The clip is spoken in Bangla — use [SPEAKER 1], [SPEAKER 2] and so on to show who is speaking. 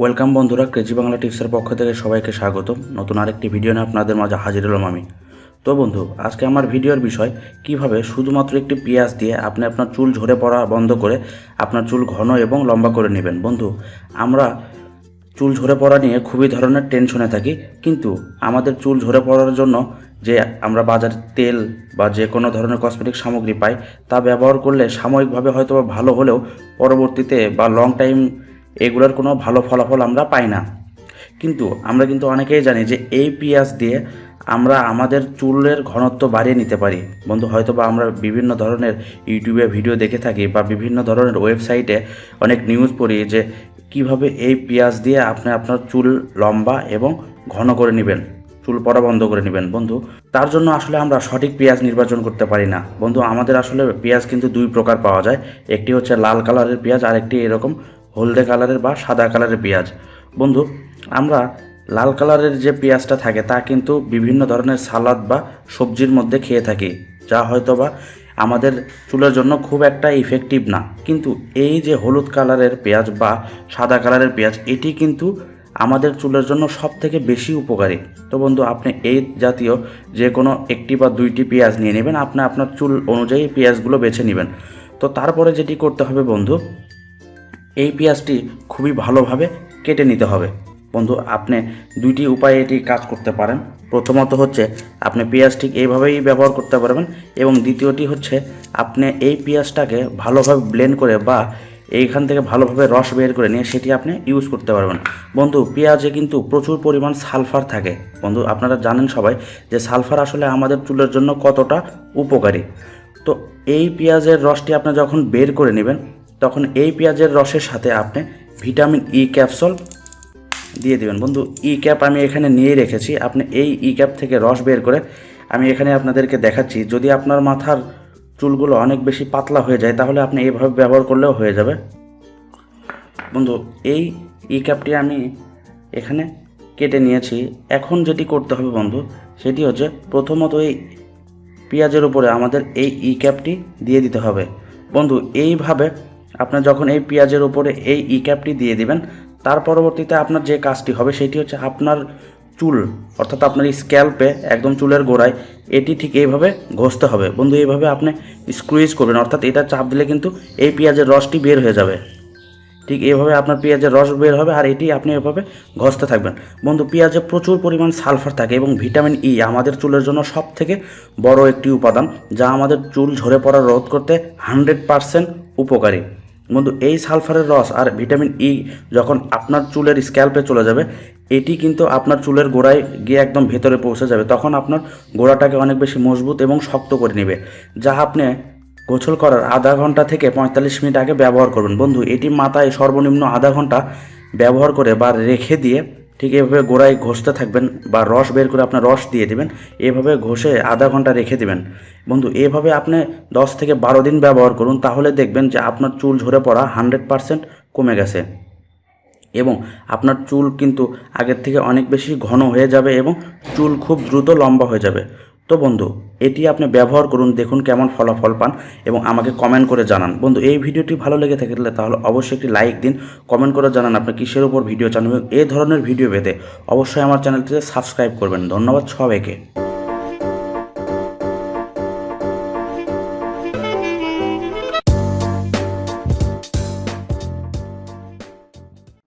[SPEAKER 1] ওয়েলকাম বন্ধুরা ক্রেজি বাংলা টিপসের পক্ষ থেকে সবাইকে স্বাগত। নতুন আরেকটি ভিডিও নিয়ে আপনাদের মাঝে হাজির হলাম আমি। তো বন্ধু, আজকে আমার ভিডিওর বিষয়, কীভাবে শুধুমাত্র একটি পেঁয়াজ দিয়ে আপনি আপনার চুল ঝরে পড়া বন্ধ করে আপনার চুল ঘন এবং লম্বা করে নেবেন। বন্ধু, আমরা চুল ঝরে পড়া নিয়ে খুবই ধরনের টেনশনে থাকি, কিন্তু আমাদের চুল ঝরে পড়ার জন্য যে আমরা বাজার তেল বা যে কোনো ধরনের কসমেটিক সামগ্রী পাই, তা ব্যবহার করলে সাময়িকভাবে হয়তো ভালো হলেও পরবর্তীতে বা লং টাইম এগুলোর কোনো ভালো ফলাফল আমরা পাই না। কিন্তু আমরা কিন্তু অনেকেই জানি যে এই পেঁয়াজ দিয়ে আমরা আমাদের চুলের ঘনত্ব বাড়িয়ে নিতে পারি। বন্ধু হয়তো বা আমরা বিভিন্ন ধরনের ইউটিউবে ভিডিও দেখে থাকি বা বিভিন্ন ধরনের ওয়েবসাইটে অনেক নিউজ পড়ি যে কীভাবে এই পেঁয়াজ দিয়ে আপনি আপনার চুল লম্বা এবং ঘন করে নেবেন, চুল পড়া বন্ধ করে নেবেন। বন্ধু, তার জন্য আসলে আমরা সঠিক পেঁয়াজ নির্বাচন করতে পারি না। বন্ধু, আমাদের আসলে পেঁয়াজ কিন্তু দুই প্রকার পাওয়া যায়। একটি হচ্ছে লাল কালারের পেঁয়াজ আর একটি এরকম হলদে কালারের বা সাদা কালারের পেঁয়াজ। বন্ধু, আমরা লাল কালারের যে পেঁয়াজটা থাকে, তা কিন্তু বিভিন্ন ধরনের সালাদ বা সবজির মধ্যে খেয়ে থাকি। যা হয়তো বা আমাদের চুলের জন্য খুব একটা ইফেক্টিভ না। কিন্তু এই যে হলুদ কালারের পেঁয়াজ বা সাদা কালারের পেঁয়াজ, এটি কিন্তু আমাদের চুলের জন্য সব থেকে বেশি উপকারী। তো বন্ধু, আপনি এই জাতীয় যে কোনো একটি বা দুইটি পেঁয়াজ নিয়ে নেবেন। আপনি, আপনার চুল অনুযায়ী পেঁয়াজগুলো বেছে নেবেন। তো তারপরে যেটি করতে হবে বন্ধু এই পেঁয়াজটি খুবই ভালোভাবে কেটে নিতে হবে। বন্ধু, আপনি দুইটি উপায়ে এটি কাজ করতে পারেন। প্রথমত হচ্ছে, আপনি পেঁয়াজটি এইভাবেই ব্যবহার করতে পারবেন এবং দ্বিতীয়টি হচ্ছে, আপনি এই পেঁয়াজটাকে ভালোভাবে ব্লেন্ড করে বা এইখান থেকে ভালোভাবে রস বের করে নিয়ে সেটি আপনি ইউজ করতে পারবেন। বন্ধু, পেঁয়াজে কিন্তু প্রচুর পরিমাণ সালফার থাকে। বন্ধু, আপনারা জানেন সবাই যে সালফার আসলে আমাদের চুলের জন্য কতটা উপকারী। তো এই পেঁয়াজের রসটি আপনি যখন বের করে নেবেন তখন এই পেঁয়াজের রসের সাথে আপনি ভিটামিন ই ক্যাপসুল দিয়ে দিবেন। বন্ধু ই ক্যাপ আমি এখানে নিয়ে রেখেছি। আপনি এই ই ক্যাপ থেকে রস বের করে আমি এখানে আপনাদেরকে দেখাচ্ছি। যদি আপনার মাথার চুলগুলো অনেক বেশি পাতলা হয়ে যায়, তাহলে আপনি এইভাবে ব্যবহার করলেও হয়ে যাবে। বন্ধু, এই ই ক্যাপটি আমি এখানে কেটে নিয়েছি। এখন যেটি করতে হবে বন্ধু, সেটি হচ্ছে প্রথমত এই পেঁয়াজের উপরে আমাদের এই ই ক্যাপটি দিয়ে দিতে হবে। বন্ধু, এইভাবে আপনার যখন এই পেঁয়াজের উপরে এই ই ক্যাপটি দিয়ে দিবেন, তার পরবর্তীতে আপনার যে কাজটি হবে সেটি হচ্ছে আপনার চুল, অর্থাৎ আপনার স্ক্যাল্পে একদম চুলের গোড়ায়, এটি ঠিক এইভাবে ঘষতে হবে। বন্ধু, এইভাবে আপনি স্ক্রুইজ করবেন, অর্থাৎ এটা চাপ দিলে কিন্তু এই পেঁয়াজের রসটি বের হয়ে যাবে। ঠিক এইভাবে আপনার পেঁয়াজের রস বের হবে আর এটি আপনি এভাবে ঘষতে থাকবেন। বন্ধু, পেঁয়াজে প্রচুর পরিমাণ সালফার থাকে এবং ভিটামিন ই আমাদের চুলের জন্য সব থেকে বড় একটি উপাদান, যা আমাদের চুল ঝরে পড়া রোধ করতে হান্ড্রেড পারসেন্ট উপকারী। বন্ধু, এই সালফারের রস আর ভিটামিন ই যখন আপনার চুলের স্ক্যাল্পে চলে যাবে, এটি কিন্তু আপনার চুলের গোড়ায় গিয়ে একদম ভেতরে পৌঁছে যাবে। তখন আপনার গোড়াটাকে অনেক বেশি মজবুত এবং শক্ত করে নেবে, যা আপনি গোছল করার আধা ঘণ্টা থেকে পঁয়তাল্লিশ মিনিট আগে ব্যবহার করবেন। বন্ধু, এটি মাথায় সর্বনিম্ন আধা ঘণ্টা ব্যবহার করে বা রেখে দিয়ে ঠিক এভাবে গোড়ায় ঘষতে থাকবেন বা রস বের করে আপনার রস দিয়ে দিবেন। এভাবে ঘষে আধা ঘণ্টা রেখে দিবেন। বন্ধু, এভাবে আপনি দশ থেকে বারো দিন ব্যবহার করুন, তাহলে দেখবেন যে আপনার চুল ঝরে পড়া হান্ড্রেড পারসেন্ট কমে গেছে। এবং আপনার চুল কিন্তু আগের থেকে অনেক বেশি ঘন হয়ে যাবে এবং চুল খুব দ্রুত লম্বা হয়ে যাবে। তো বন্ধু, এটি আপনি ব্যবহার করুন, দেখুন কেমন ফলাফল পান এবং আমাকে কমেন্ট করে জানান। বন্ধু, এই ভিডিওটি ভালো লেগে থাকলে তাহলে অবশ্যই একটি লাইক দিন কমেন্ট করে জানান আপনি কিসের উপর ভিডিও চান এবং এই ধরনের ভিডিও পেতে অবশ্যই আমার চ্যানেলটিতে সাবস্ক্রাইব করবেন। ধন্যবাদ সবাইকে।